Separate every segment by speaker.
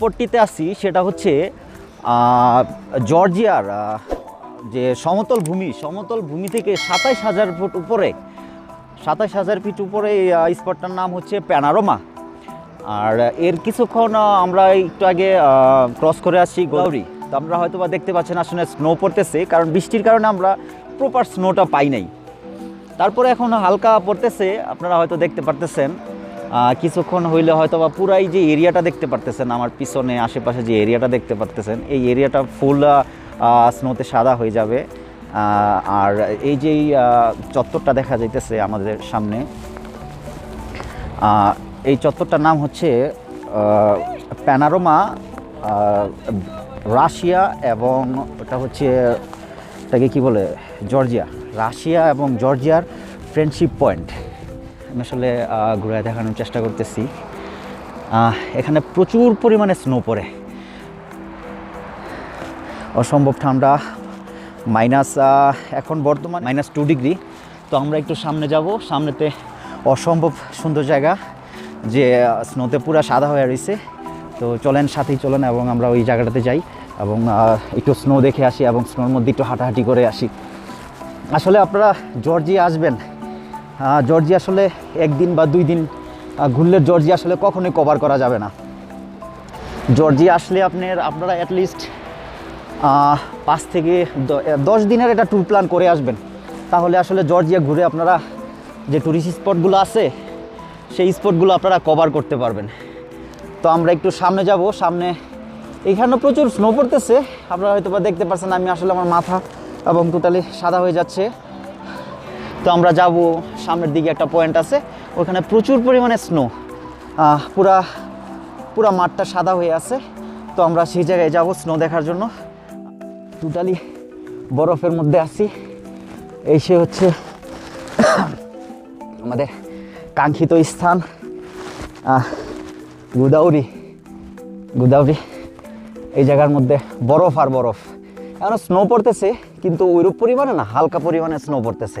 Speaker 1: স্পটটিতে আছি সেটা হচ্ছে জর্জিয়ার যে সমতল ভূমি সমতল ভূমি থেকে সাতাইশ হাজার ফুট উপরে, সাতাইশ হাজার ফিট উপরে এই স্পটটার নাম হচ্ছে প্যানারোমা। আর এর কিছুক্ষণ আমরা একটু আগে ক্রস করে আসছি গৌরী। তো আমরা হয়তো বা দেখতে পাচ্ছেন আসলে স্নো পড়তেছে, কারণ বৃষ্টির কারণে আমরা প্রপার স্নোটা পাই নাই। তারপরে এখন হালকা পড়তেছে, আপনারা হয়তো দেখতে পারতেছেন। কিছুক্ষণ হইলে হয়তো বা পুরাই যে এরিয়াটা দেখতে পারতেছেন, আমার পিছনে, আশেপাশে যে এরিয়াটা দেখতে পারতেছেন, এই এরিয়াটা ফুল স্নোতে সাদা হয়ে যাবে। আর এই যে চত্বরটা দেখা যাইতেছে আমাদের সামনে এই চত্বরটার নাম হচ্ছে প্যানারোমা রাশিয়া এবং ওটা হচ্ছে, এটাকে কি বলে? জর্জিয়া। রাশিয়া এবং জর্জিয়ার ফ্রেন্ডশিপ পয়েন্ট। আমি আসলে ঘুরে দেখানোর চেষ্টা করতেছি। এখানে প্রচুর পরিমাণে স্নো পড়ে। অসম্ভব ঠান্ডা মাইনাস এখন বর্তমান মাইনাস টু ডিগ্রি তো আমরা একটু সামনে যাব, সামনেতে অসম্ভব সুন্দর জায়গা, যে স্নোতে পুরা সাদা হয়ে রয়েছে। তো চলেন, সাথেই চলেন এবং আমরা ওই জায়গাটাতে যাই এবং একটু স্নো দেখে আসি এবং স্নোর মধ্যে একটু হাঁটাহাঁটি করে আসি। আসলে আপনারা জর্জিয়া আসবেন আহ, জর্জিয়া আসলে একদিন বা দুই দিন ঘুরলে জর্জি আসলে কখনোই কভার করা যাবে না। জর্জি আসলে আপনার আপনারা অ্যাটলিস্ট পাঁচ থেকে দশ দিনের একটা ট্যুর প্ল্যান করে আসবেন। তাহলে আসলে জর্জিয়া ঘুরে আপনারা যে টুরিস্ট স্পটগুলো আছে সেই স্পটগুলো আপনারা কভার করতে পারবেন। তো আমরা একটু সামনে যাব সামনে এখানে প্রচুর স্নো পড়তেছে। আপনারা হয়তো দেখতে পাচ্ছেন আমি আসলে আমার মাথা এবং টোটালি সাদা হয়ে যাচ্ছে। তো আমরা যাব, সামনের দিকে একটা পয়েন্ট আছে, ওখানে প্রচুর পরিমাণে স্নো পুরা পুরা মাঠটা সাদা হয়ে আছে, তো আমরা সেই জায়গায় যাব স্নো দেখার জন্য। টোটালি বরফের মধ্যে আছি। এই সে হচ্ছে আমাদের কাঙ্ক্ষিত স্থান। গুদাউরি। গুদাউরি, এই জায়গার মধ্যে বরফ আর বরফ। এখন স্নো পড়তেছে, কিন্তু ওইরূপ পরিমাণে না, হালকা পরিমাণে স্নো পড়তেছে।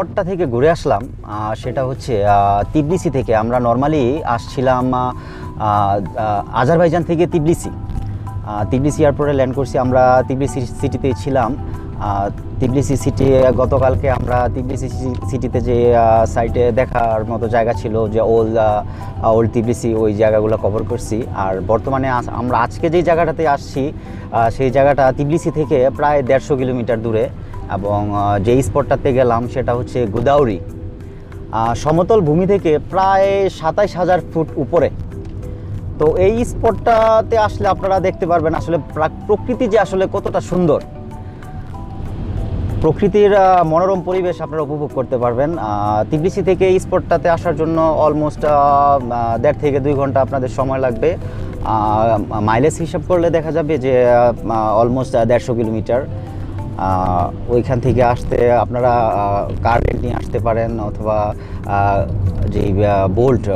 Speaker 1: স্পটটা থেকে ঘুরে আসলাম সেটা হচ্ছে তিবলিসি থেকে। আমরা নর্মালি আসছিলাম আজারবাইজান থেকে তিবলিসি। তিবলিসি এয়ারপোর্টে ল্যান্ড করছি। আমরা তিবলিসি সিটিতে ছিলাম। তিবলিসি সিটি গতকালকে আমরা তিবলিসি সিটিতে যে সাইটে দেখার মতো জায়গা ছিল, যে ওল্ড ওল্ড তিবলিসি, ওই জায়গাগুলো কভার করছি। আর বর্তমানে আমরা আজকে যেই জায়গাটাতে আসছি সেই জায়গাটা তিবলিসি থেকে প্রায় দেড়শো কিলোমিটার দূরে। এবং আহ, যে স্পটটাতে গেলাম সেটা হচ্ছে গুদাউরি। সমতল ভূমি থেকে প্রায় সাতাইশ হাজার ফুট উপরে। তো এই স্পটটাতে আসলে আপনারা দেখতে পারবেন আসলে প্রাক- প্রকৃতি যে আসলে কতটা সুন্দর। প্রকৃতির মনোরম পরিবেশ আপনারা উপভোগ করতে পারবেন। তিবলিসি থেকে এই স্পটটাতে আসার জন্য অলমোস্ট দেড় থেকে দুই ঘণ্টা আপনাদের সময় লাগবে। মাইলেজ হিসাব করলে দেখা যাবে যে অলমোস্ট দেড়শো কিলোমিটার। ওইখান থেকে আসতে আপনারা কার রেন্ট নিয়ে আসতে পারেন অথবা যে বোল্ট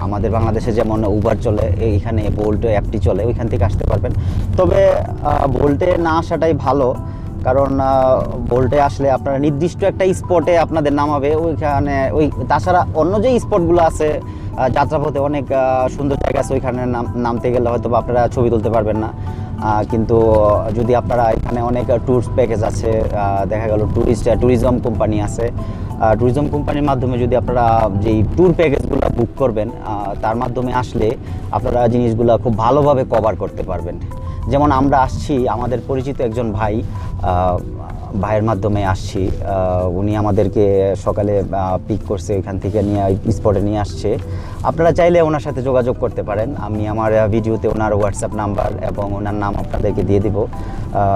Speaker 1: আমাদের বাংলাদেশে যেমন উবার চলে, এইখানে বোল্ট অ্যাপটি চলে, ওইখান থেকে আসতে পারবেন। তবে বোল্টে না আসাটাই ভালো, কারণ বোল্টে আসলে আপনারা নির্দিষ্ট একটা স্পটে আপনাদের নামাবে, ওইখানে, ওই, তাছাড়া অন্য যে স্পটগুলো আছে যাত্রাপথে অনেক সুন্দর জায়গা আছে, ওইখানে নাম- নামতে গেলে হয়তো আপনারা ছবি তুলতে পারবেন না। কিন্তু যদি আপনারা এখানে অনেক ট্যুরস প্যাকেজ আছে দেখা গেল ট্যুরিস্ট ট্যুরিজম কোম্পানি আছে ট্যুরিজম কোম্পানির মাধ্যমে যদি আপনারা যেই ট্যুর প্যাকেজগুলো বুক করবেন তার মাধ্যমে আসলে আপনারা জিনিসগুলো খুব ভালোভাবে কভার করতে পারবেন। যেমন আমরা আসছি, আমাদের পরিচিত একজন ভাই ভাইয়ের মাধ্যমে আসছি। উনি আমাদেরকে সকালে পিক করছে ওইখান থেকে নিয়ে স্পটে নিয়ে আসছে। আপনারা চাইলে ওনার সাথে যোগাযোগ করতে পারেন। আমি আমার ভিডিওতে ওনার হোয়াটসঅ্যাপ নাম্বার এবং ওনার নাম আপনাদেরকে দিয়ে দিব।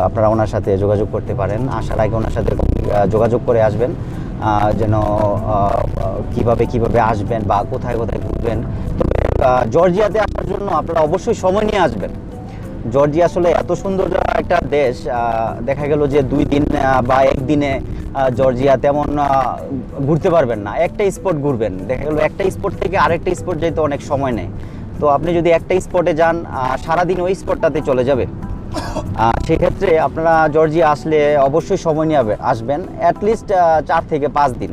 Speaker 1: আপনারা ওনার সাথে যোগাযোগ করতে পারেন। আসার আগে ওনার সাথে যোগাযোগ করে আসবেন। যেন কীভাবে কীভাবে আসবেন বা কোথায় কোথায় ঘুরবেন। তবে জর্জিয়াতে আসার জন্য আপনারা অবশ্যই সময় নিয়ে আসবেন। জর্জিয়া আসলে এত সুন্দর একটা দেশ দেখা গেল যে দুই দিন বা একদিনে জর্জিয়া তেমন ঘুরতে পারবেন না। একটা স্পট ঘুরবেন। দেখা গেল একটা স্পট থেকে আরেকটা স্পট যেতে অনেক সময় নেয়। তো আপনি যদি একটা স্পটে যান সারাদিন ওই স্পটটাতে চলে যাবে। সেক্ষেত্রে আপনারা জর্জিয়া আসলে অবশ্যই সময় নিয়ে আসবেন অ্যাটলিস্ট চার থেকে পাঁচ দিন।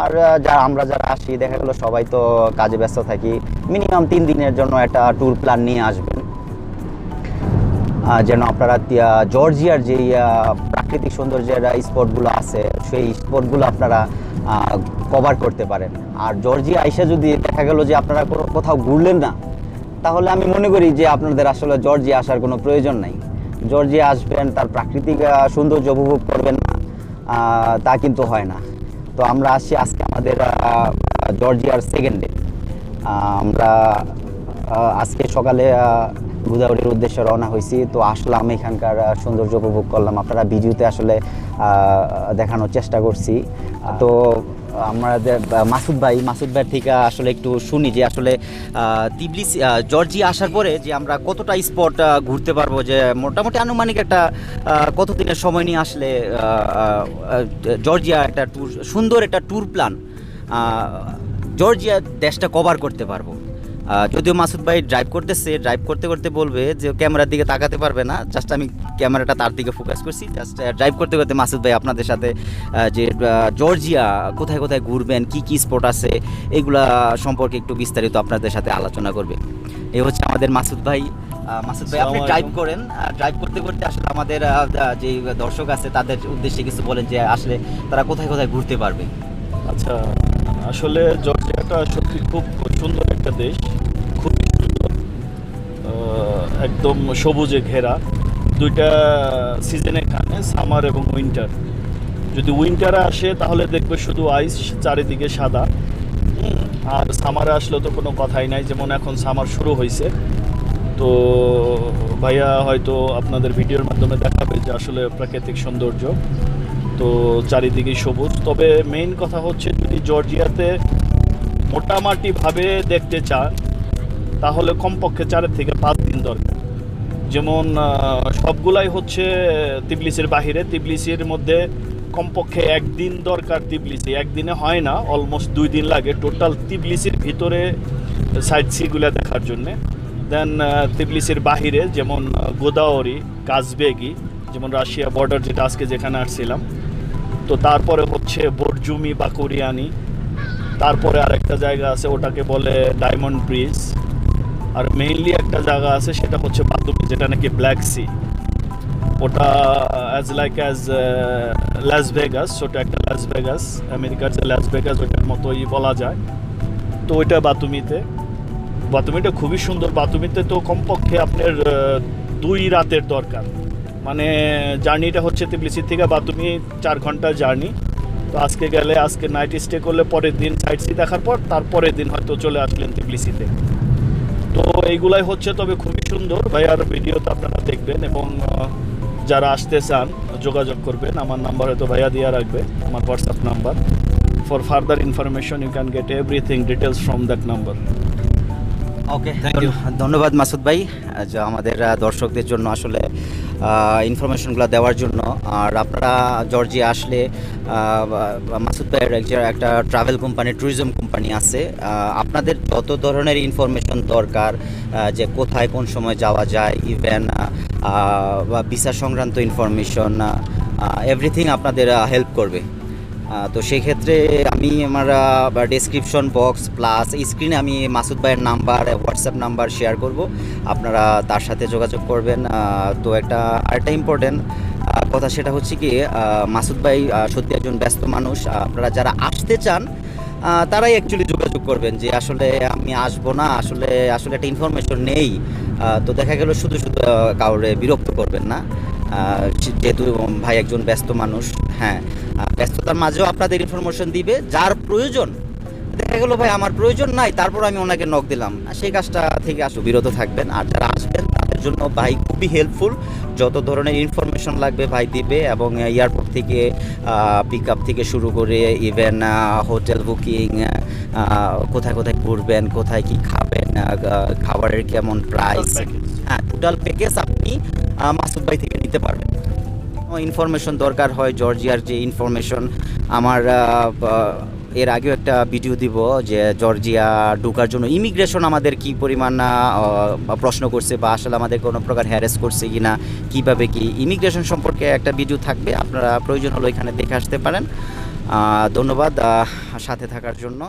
Speaker 1: আর যারা আমরা যারা আসি, দেখা গেলো সবাই তো কাজে ব্যস্ত থাকি মিনিমাম তিন দিনের জন্য একটা ট্যুর প্ল্যান নিয়ে আসবেন। যেন আপনারা জর্জিয়ার যেই প্রাকৃতিক সৌন্দর্যের স্পটগুলো আছে, সেই স্পটগুলো আপনারা কভার করতে পারেন। আর জর্জিয়া আইসা যদি দেখা গেল যে আপনারা কোথাও ঘুরলেন না, তাহলে আমি মনে করি যে আপনাদের আসলে জর্জিয়া আসার কোনো প্রয়োজন নাই। জর্জিয়া আসবেন, তার প্রাকৃতিক সৌন্দর্য উপভোগ করবেন না তা কিন্তু হয় না। তো আমরা আসছি আজকে আমাদের জর্জিয়ার সেকেন্ডে আমরা আজকে সকালে গোদাবরীর উদ্দেশ্যে রওনা হয়েছি তো আসলাম এখানকার সৌন্দর্য উপভোগ করলাম। আপনারা ভিডিওতে আসলে দেখানোর চেষ্টা করছি। তো আমাদের আহ, মাসুদ ভাই মাসুদ ভাই থেকে আসলে একটু শুনি যে আসলে তিবলিস আহ, জর্জিয়া আসার পরে যে আমরা কতটা স্পট ঘুরতে পারব যে মোটামুটি আনুমানিক একটা কত দিনের সময় নিয়ে আসলে জর্জিয়া একটা ট্যুর সুন্দর একটা ট্যুর প্ল্যান জর্জিয়া দেশটা কভার করতে পারব। যদিও মাসুদ ভাই ড্রাইভ করতেছে ড্রাইভ করতে করতে বলবে যে ক্যামেরার দিকে তাকাতে পারবে না জাস্ট আমি ক্যামেরাটা তার দিকে ফোকাস করছি জাস্ট ড্রাইভ করতে করতে মাসুদ ভাই আপনাদের সাথে যে জর্জিয়া কোথায় কোথায় ঘুরবেন কি কি স্পট আছে এগুলা সম্পর্কে একটু বিস্তারিত আপনাদের সাথে আলোচনা করবে। এই হচ্ছে আমাদের মাসুদ ভাই। মাসুদ ভাই আপনি ড্রাইভ করেন ড্রাইভ করতে করতে আসলে আমাদের যে দর্শক আছে তাদের উদ্দেশ্যে কিছু বলেন যে আসলে তারা কোথায় কোথায় ঘুরতে পারবে।
Speaker 2: আচ্ছা আসলে জর্জিয়াটা সত্যি খুব সুন্দর একটা দেশ খুব সুন্দর। একদম সবুজে ঘেরা। দুইটা সিজন এখানে সামার এবং উইন্টার যদি উইন্টারে আসে, তাহলে দেখবে শুধু আইস চারিদিকে সাদা। আর সামারে আসলে তো কোনো কথাই নাই, যেমন এখন সামার শুরু হয়েছে তো ভাইয়া হয়তো আপনাদের ভিডিওর মাধ্যমে দেখাবে যে আসলে প্রাকৃতিক সৌন্দর্য। তো চারিদিকে সবুজ। তবে মেইন কথা হচ্ছে যদি জর্জিয়াতে মোটামুটিভাবে দেখতে চান তাহলে কমপক্ষে চার থেকে পাঁচ দিন দরকার। যেমন সবগুলাই হচ্ছে তিবলিসের বাহিরে। তিবলিসির মধ্যে কমপক্ষে একদিন দরকার তিবলিসি। একদিনে হয় না অলমোস্ট দুই দিন লাগে টোটাল তিবলিসির ভিতরে সাইড সিগুলো দেখার জন্যে। দেন তিবলিসির বাহিরে যেমন আহ, গোদাবরী কাজবেগি যেমন রাশিয়া বর্ডার যেটা আজকে যেখানে আসছিলাম। তো তারপরে হচ্ছে বরজুমি বা কোরিয়ানি তারপরে আরেকটা জায়গা আছে, ওটাকে বলে ডায়মন্ড ব্রিজ আর মেইনলি একটা জায়গা আছে, সেটা হচ্ছে বাতুমি যেটা নাকি ব্ল্যাক সি ওটা as like as Las Vegas ওটা একটা লাস ভেগাস আমেরিকার যে লাস ভেগাস ওটার মতোই বলা যায়। তো ওইটা বাতুমিতে বাতুমিটা খুবই সুন্দর। বাতুমিতে তো কমপক্ষে আপনার দুই রাতের দরকার। মানে জার্নিটা হচ্ছে তিবলিসি থেকে বাতুমি চার ঘণ্টা জার্নি তো আজকে গেলে, আজকে নাইট স্টে করলে পরের দিন সাইট সি দেখার পর তারপরের দিন হয়তো চলে আসলেন তিবলিসিতে তো। এইগুলাই হচ্ছে, তবে খুবই সুন্দর। ভাইয়ার ভিডিওতে আপনারা দেখবেন এবং যারা আসতে চান, যোগাযোগ করবেন। আমার নাম্বার হয়তো ভাইয়া দিয়ে রাখবে, আমার WhatsApp number for further information you can get everything details from that number
Speaker 1: okay ধন্যবাদ। মাসুদ ভাই যে আমাদের দর্শকদের জন্য আসলে ইনফরমেশনগুলো দেওয়ার জন্য। আর আপনারা জর্জিয়া আসলে মাসুদ ভাইয়ের এক- একটা ট্রাভেল কোম্পানি ট্যুরিজম কোম্পানি আছে আপনাদের যত ধরনের ইনফরমেশন দরকার যে কোথায় কোন সময় যাওয়া যায় ইভেন বা ভিসা সংক্রান্ত ইনফরমেশন এভরিথিং আপনাদের হেল্প করবে। তো সেই ক্ষেত্রে আমি আমার ডেসক্রিপশন বক্স প্লাস স্ক্রিনে আমি মাসুদ ভাইয়ের নাম্বার হোয়াটসঅ্যাপ নাম্বার শেয়ার করব। আপনারা তার সাথে যোগাযোগ করবেন। তো একটা, আরেকটা ইম্পর্টেন্ট কথা সেটা হচ্ছে কি মাসুদ ভাই সত্যি একজন ব্যস্ত মানুষ। আপনারা যারা আসতে চান তারাই অ্যাকচুয়ালি যোগাযোগ করবেন যে আসলে আমি আসব না, আসলে আসলে একটা ইনফরমেশন নেই। তো দেখা গেল শুধু শুধু কাউরে বিরক্ত করবেন না। যেহেতু ভাই একজন ব্যস্ত মানুষ হ্যাঁ ব্যস্ততার মাঝেও আপনাদের ইনফরমেশন দিবে। যার প্রয়োজন দেখা গেলো ভাই আমার প্রয়োজন নাই তারপর আমি ওনাকে নক দিলাম। সেই কাজটা থেকে আসো বিরত থাকবেন। আর যারা আসবেন তাদের জন্য ভাই খুবই হেল্পফুল যত ধরনের ইনফরমেশন লাগবে ভাই দিবে এবং এয়ারপোর্ট থেকে পিক আপ থেকে শুরু করে ইভেন হোটেল বুকিং কোথায় কোথায় ঘুরবেন কোথায় কি খাবেন খাবারের কেমন প্রাইস হ্যাঁ টোটাল প্যাকেজ আপনি মাসুদ ভাই থেকে নিতে পারবেন। ইনফরমেশন দরকার হয়, জর্জিয়ার যে ইনফরমেশন আমার এর আগেও একটা ভিডিও দিব যে জর্জিয়া ঢোকার জন্য ইমিগ্রেশন আমাদের কি পরিমাণ প্রশ্ন করছে বা আসলে আমাদের কোনো প্রকার হ্যারেস করছে কি না কীভাবে কি ইমিগ্রেশন সম্পর্কে একটা ভিডিও থাকবে, আপনারা প্রয়োজন হলো এখানে দেখে আসতে পারেন। ধন্যবাদ সাথে থাকার জন্য।